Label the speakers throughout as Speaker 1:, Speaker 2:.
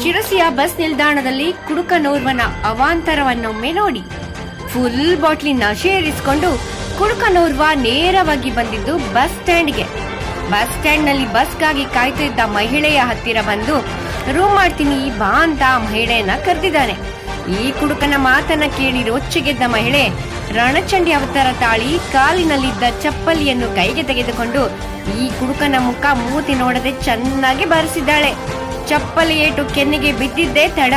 Speaker 1: ಶಿರಸಿಯ bus ನಿಲ್ದಾಣದಲ್ಲಿ ಕುಡುಕನೋರ್ವನ ಅವಾಂತರವನ್ನೊಮ್ಮೆ ನೋಡಿ. Full ಬಾಟ್ಲಿನ ಸೇರಿಸಿಕೊಂಡು ಕುಡುಕನೋರ್ವ ನೇರವಾಗಿ ಬಂದಿದ್ದು ಬಸ್ ಸ್ಟ್ಯಾಂಡ್ಗೆ. ಬಸ್ ಸ್ಟ್ಯಾಂಡ್ನಲ್ಲಿ ಬಸ್ಗಾಗಿ ಕಾಯ್ತಿದ್ದ ಮಹಿಳೆಯ ಹತ್ತಿರ ಬಂದು, ರೂಮ್ ಮಾಡ್ತೀನಿ, ಬಾ ಅಂತ ಮಹಿಳೆಯನ್ನ ಕರೆದಿದ್ದಾನೆ. ಈ ಕುಡುಕನ ಮಾತನ್ನ ಕೇಳಿ ರೊಚ್ಚಿಗೆದ್ದ ಮಹಿಳೆ, ರಣಚಂಡಿ ಅವತಾರ ತಾಳಿ ಕಾಲಿನಲ್ಲಿದ್ದ ಚಪ್ಪಲಿಯನ್ನು ಕೈಗೆ ತೆಗೆದುಕೊಂಡು ಈ ಕುಡುಕನ ಮುಖ ಮೂತಿ ನೋಡದೆ ಚೆನ್ನಾಗಿ ಬಾರಿಸಿದ್ದಾಳೆ. ಚಪ್ಪಲಿ ಏಟು ಕೆನ್ನಿಗೆ ಬಿದ್ದಿದ್ದೇ ತಡ.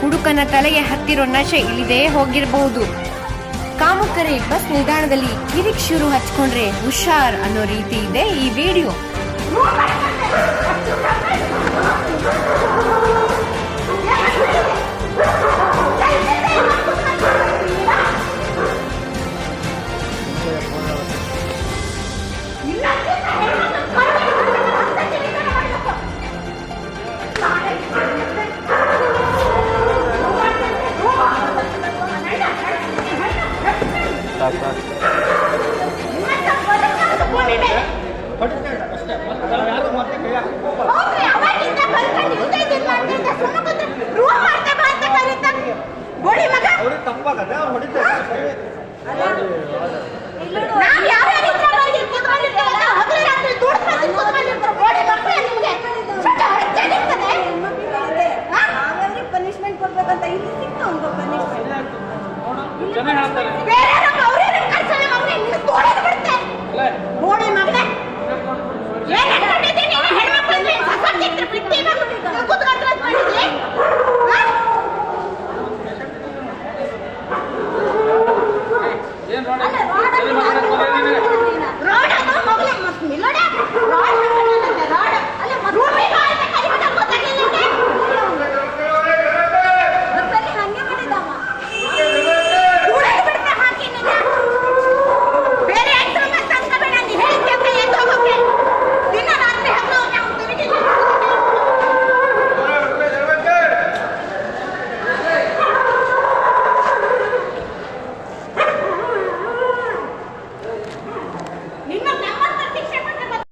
Speaker 1: ಹುಡುಕನ ತಲೆಗೆ ಹತ್ತಿರೋ ನಶೆ ಇಳಿದೇ ಹೋಗಿರಬಹುದು. ಕಾಮುಕರೆ, ಬಸ್ ನಿಲ್ದಾಣದಲ್ಲಿ ಕಿರಿಕ್ ಶುರು ಹಚ್ಕೊಂಡ್ರೆ ಹುಷಾರ್ ಅನ್ನೋ ರೀತಿ ಇದೆ ಈ ವಿಡಿಯೋ.
Speaker 2: ಹೊಟ್ಟೆ ನಿಲ್ತದೆ. ಹಾ?
Speaker 3: ಪನಿಷ್ಮೆಂಟ್ ಕೊಡ್ಬೇಕಂತ ಇಲ್ಲಿ ಸಿಕ್ತು ಒಂದು ಪನಿಷ್ಮೆಂಟ್
Speaker 4: ರೋಡ್ ರೋಡ್ ರೋಡ್